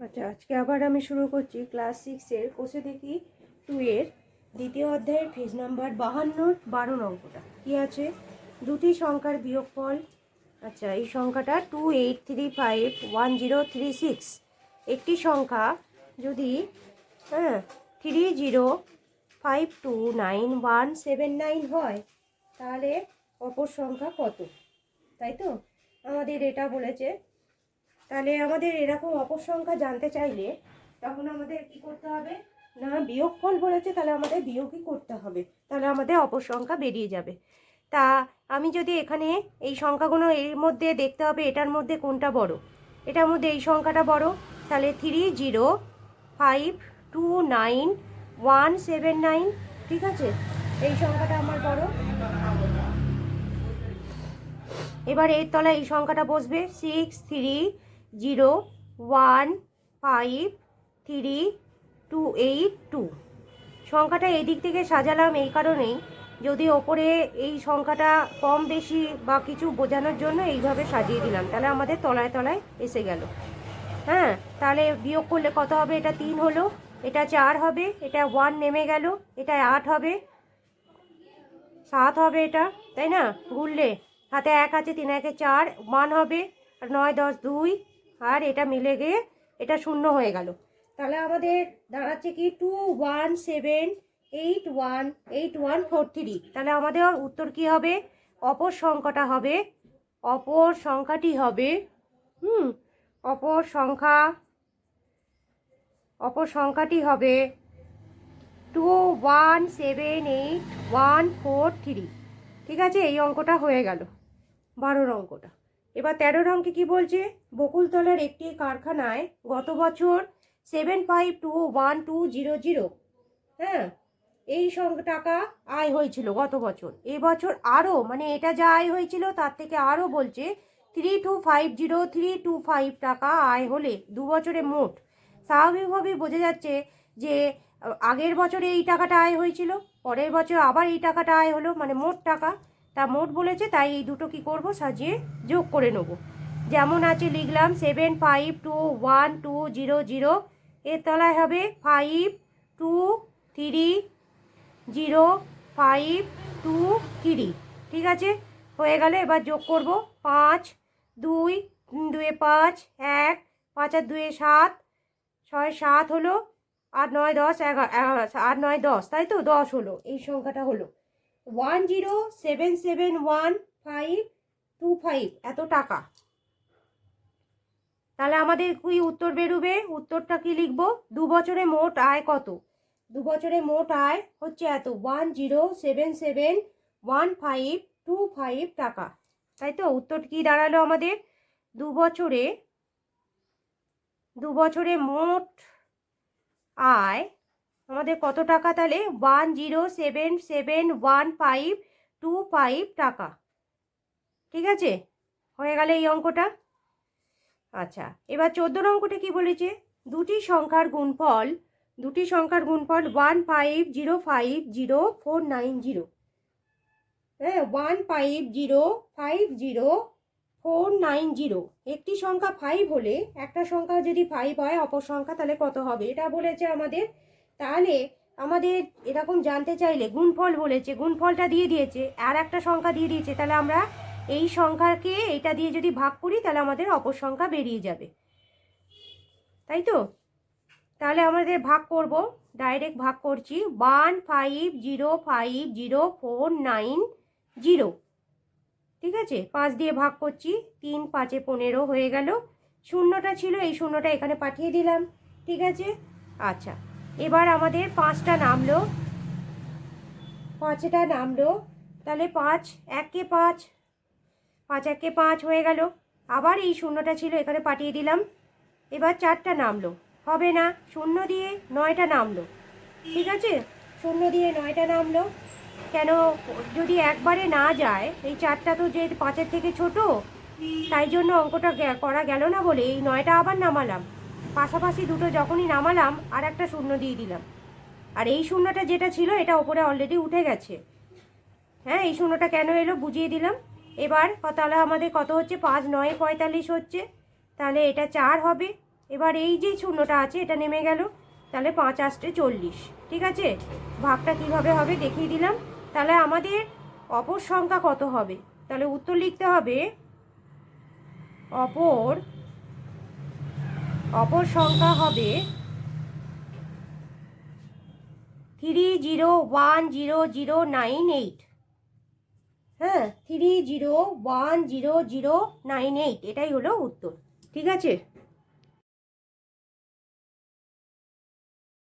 আচ্ছা আজকে আবার আমি শুরু করছি ক্লাস সিক্সের কোষে দেখি টু এর দ্বিতীয় অধ্যায়ের পেজ নাম্বার বাহান্নর বারো অঙ্কটা কী আছে? দুটি সংখ্যার বিয়োগফল। আচ্ছা এই সংখ্যাটা two eight three five one zero three six একটি সংখ্যা যদি হ্যাঁ three zero five two nine one seven nine হয়, তাহলে অপর সংখ্যা কত? তাই তো? আমাদের এটা বলেছে তাহলে আমাদের এরকম অপসংখ্যা জানতে চাইলে তখন আমাদের কি করতে হবে? না, বিয়োগ বিয়োগফল বলেছে, তাহলে আমাদের বিয়োগই করতে হবে। তাহলে আমাদের অপসংখ্যা বেরিয়ে যাবে। তা আমি যদি এখানে এই সংখ্যাগুলো এর মধ্যে দেখতে হবে, এটার মধ্যে কোনটা বড়? এটার মধ্যে এই সংখ্যাটা বড়, তাহলে three zero five two nine one seven nine ঠিক আছে? এই সংখ্যাটা আমার বড়। এবার এর তলায় এই সংখ্যাটা বসবে six three zero one five three two eight two. সংখ্যাটা এদিক থেকে সাজালাম এই কারণেই, যদি ওপরে এই সংখ্যাটা কম বেশি বা কিছু বোঝানোর জন্য এইভাবে সাজিয়ে দিলাম, তাহলে আমাদের তলায় তলায় এসে গেল। হ্যাঁ তাহলে বিয়োগ করলে কত হবে? এটা তিন হলো, এটা চার হবে, এটা ওয়ান নেমে গেল, এটা আট হবে, সাত হবে এটা, তাই না? গুনলে হাতে এক আছে, তিন একে চার, ওয়ান হবে, আর নয় দশ দুই আর এটা মিলে গিয়ে এটা শূন্য হয়ে গেল। তাহলে আমাদের দাঁড়াচ্ছে কি? Two one seven eight one eight one four three তাহলে আমাদের উত্তর কি হবে? অপর সংখ্যাটা হবে, অপর সংখ্যাটি হবে, হুম, অপর সংখ্যা, অপর সংখ্যাটি হবে two one seven eight one four three ঠিক আছে? এই অঙ্কটা হয়ে গেল। বারোর অঙ্কটা। এবার তেরো অঙ্কে কি বলছে? বকুলতলার একটি কারখানায় গত বছর seven five two one two zero zero হ্যাঁ এই টাকা আয় হয়েছিল গত বছর। এবছর আরও মানে এটা যা আয় হয়েছিল তার থেকে আরও বলছে three two five zero three two five টাকা আয় হলে দু বছরে মোট। স্বাভাবিকভাবেই বোঝা যাচ্ছে যে, আগের বছরে এই টাকাটা আয় হয়েছিল, পরের বছর আবার এই টাকাটা আয় হলো মানে মোট টাকা। তা মোট বলেছে, তাই এই দুটো কি করব? সাজিয়ে যোগ করে নেব। যেমন আছে লিখলাম seven five two one two zero zero এর তলায় হবে five two three zero five two three ঠিক আছে? হয়ে গেলে এবার যোগ করব পাঁচ, দুই দুয়ে পাঁচ, এক, পাঁচ আর দুয়ে সাত, ছয়, সাত হলো, আর নয়, দশ, এগারো এগারো আর নয়, দশ, তাই তো? দশ হলো, এই সংখ্যাটা হলো। One zero seven seven one five two five এত টাকা। তাহলে আমাদের কি উত্তর বেরোবে? উত্তরটা কি লিখব? দু বছরে মোট আয় কত? দু বছরে মোট আয় হচ্ছে এত one zero seven seven one five two five টাকা। তাই তো? উত্তর কি দাঁড়াল আমাদের? দু বছরে দু বছরে মোট আয় আমাদের কত টাকা তাহলে? One zero seven seven one five two five টাকা। ঠিক আছে? হয়ে গেলে এই অঙ্কটা। আচ্ছা এবার চোদ্দোর অঙ্কটা কি বলেছে? দুটি সংখ্যার গুণফল, দুটি সংখ্যার গুণফল one five zero five zero four nine zero হ্যাঁ one five zero five zero four nine zero একটি সংখ্যা ফাইভ হলে একটা সংখ্যা যদি ফাইভ হয়, অপর সংখ্যা তাহলে কত হবে? এটা বলেছে আমাদের তাহলে আমাদের এরকম জানতে চাইলে গুণফল বলেছে, গুণফলটা দিয়ে দিয়েছে, আর একটা সংখ্যা দিয়ে দিয়েছে, তাহলে আমরা এই সংখ্যাকে এটা দিয়ে যদি ভাগ করি, তাহলে আমাদের অপর সংখ্যা বেরিয়ে যাবে। তাই তো? তাহলে আমাদের ভাগ করব ডাইরেক্ট ভাগ করছি one five zero five zero four nine zero ঠিক আছে? পাঁচ দিয়ে ভাগ করছি, তিন পাঁচে পনেরো হয়ে গেল। শূন্যটা ছিল, এই শূন্যটা এখানে পাঠিয়ে দিলাম। ঠিক আছে? আচ্ছা। এবার আমাদের পাঁচটা নামলো। পাঁচটা নামলো। তাহলে পাঁচ, একে পাঁচ পাঁচ, একে পাঁচ হয়ে গেল। আবার এই শূন্যটা ছিল, এখানে পাঠিয়ে দিলাম। এবার চারটা নামলো। হবে না, শূন্য দিয়ে নয়টা নামলো। ঠিক আছে? শূন্য দিয়ে নয়টা নামলো। কেন, যদি একবারে না যায়, এই চারটা তো যে পাঁচের থেকে ছোট, তাই জন্য অঙ্কটা করা গেল না বলে এই নয়টা আবার নামালাম। পাশাপাশি দুটো যখনই নামালাম, আর একটা শূন্য দিয়ে দিলাম। আর এই শূন্যটা যেটা ছিল, এটা ওপরে অলরেডি উঠে গেছে। হ্যাঁ এই শূন্যটা কেন এলো বুঝিয়ে দিলাম। এবার তাহলে আমাদের কত হচ্ছে? পাঁচ, নয়, পঁয়তাল্লিশ হচ্ছে। তাহলে এটা চার হবে। এবার এই যে শূন্যটা আছে, এটা নেমে গেল। তাহলে পাঁচ আসতে চল্লিশ। ঠিক আছে? ভাগটা কীভাবে হবে দেখিয়ে দিলাম। তাহলে আমাদের অপর সংখ্যা কত হবে? তাহলে উত্তর লিখতে হবে, অপর অপর সংখ্যা হবে three zero one zero zero nine eight হ্যাঁ three zero one zero zero nine eight এটাই হলো উত্তর। ঠিক আছে?